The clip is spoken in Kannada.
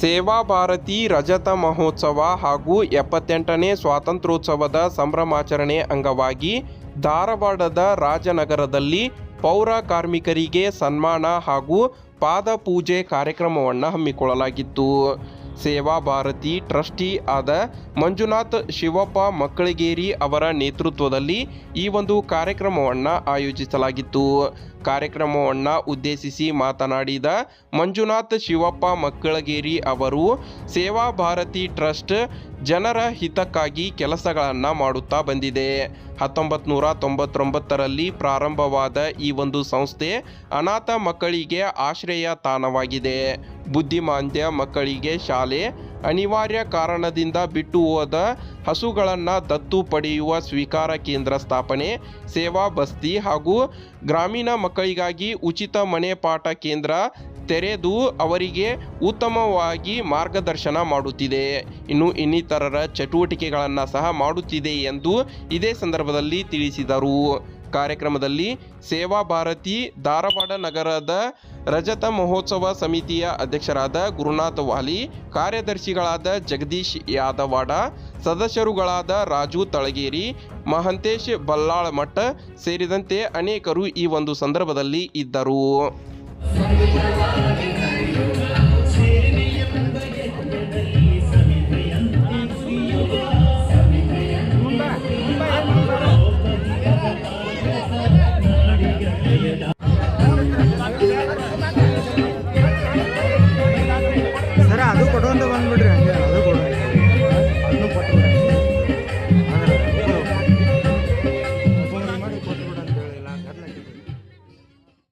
ಸೇವಾ ಭಾರತಿ ರಜತ ಮಹೋತ್ಸವ ಹಾಗೂ ಎಪ್ಪತ್ತೆಂಟನೇ ಸ್ವಾತಂತ್ರ್ಯೋತ್ಸವದ ಸಂಭ್ರಮಾಚರಣೆ ಅಂಗವಾಗಿ ಧಾರವಾಡದ ರಾಜನಗರದಲ್ಲಿ ಪೌರ ಕಾರ್ಮಿಕರಿಗೆ ಸನ್ಮಾನ ಹಾಗೂ ಪಾದಪೂಜೆ ಕಾರ್ಯಕ್ರಮವನ್ನು ಹಮ್ಮಿಕೊಳ್ಳಲಾಗಿತ್ತು. ಸೇವಾ ಭಾರತಿ ಟ್ರಸ್ಟಿ ಆದ ಮಂಜುನಾಥ್ ಶಿವಪ್ಪ ಮಕ್ಕಳಗೇರಿ ಅವರ ನೇತೃತ್ವದಲ್ಲಿ ಈ ಒಂದು ಕಾರ್ಯಕ್ರಮವನ್ನು ಆಯೋಜಿಸಲಾಗಿತ್ತು. ಕಾರ್ಯಕ್ರಮವನ್ನು ಉದ್ದೇಶಿಸಿ ಮಾತನಾಡಿದ ಮಂಜುನಾಥ್ ಶಿವಪ್ಪ ಮಕ್ಕಳಗೇರಿ ಅವರು ಸೇವಾ ಭಾರತಿ ಟ್ರಸ್ಟ್ ಜನರ ಹಿತಕ್ಕಾಗಿ ಕೆಲಸಗಳನ್ನು ಮಾಡುತ್ತಾ ಬಂದಿದೆ. ಹತ್ತೊಂಬತ್ತು ನೂರ ತೊಂಬತ್ತೊಂಬತ್ತರಲ್ಲಿ ಪ್ರಾರಂಭವಾದ ಈ ಒಂದು ಸಂಸ್ಥೆ ಅನಾಥ ಮಕ್ಕಳಿಗೆ ಆಶ್ರಯ ತಾಣವಾಗಿದೆ. ಬುದ್ಧಿಮಾಂದ್ಯ ಮಕ್ಕಳಿಗೆ ಶಾಲೆ ಅನಿವಾರ್ಯ ಕಾರಣದಿಂದ ಬಿಟ್ಟು ಹೋದ ಹಸುಗಳನ್ನು ದತ್ತು ಪಡೆಯುವ ಸ್ವೀಕಾರ ಕೇಂದ್ರ ಸ್ಥಾಪನೆ, ಸೇವಾ ಬಸ್ತಿ ಹಾಗೂ ಗ್ರಾಮೀಣ ಮಕ್ಕಳಿಗಾಗಿ ಉಚಿತ ಮನೆ ಪಾಠ ಕೇಂದ್ರ ತೆರೆದು ಅವರಿಗೆ ಉತ್ತಮವಾಗಿ ಮಾರ್ಗದರ್ಶನ ಮಾಡುತ್ತಿದೆ. ಇನ್ನು ಇನ್ನಿತರರ ಚಟುವಟಿಕೆಗಳನ್ನು ಸಹ ಮಾಡುತ್ತಿದೆ ಎಂದು ಇದೇ ಸಂದರ್ಭದಲ್ಲಿ ತಿಳಿಸಿದರು. ಕಾರ್ಯಕ್ರಮದಲ್ಲಿ ಸೇವಾ ಭಾರತಿ ಧಾರವಾಡ ನಗರದ ರಜತ ಮಹೋತ್ಸವ ಸಮಿತಿಯ ಅಧ್ಯಕ್ಷರಾದ ಗುರುನಾಥ್ ವಾಲಿ, ಕಾರ್ಯದರ್ಶಿಗಳಾದ ಜಗದೀಶ್ ಯಾದವಾಡ, ಸದಸ್ಯರುಗಳಾದ ರಾಜು ತಳಗೇರಿ, ಮಹಂತೇಶ್ ಬಲ್ಲಾಳಮಠ ಸೇರಿದಂತೆ ಅನೇಕರು ಈ ಒಂದು ಸಂದರ್ಭದಲ್ಲಿ ಇದ್ದರು.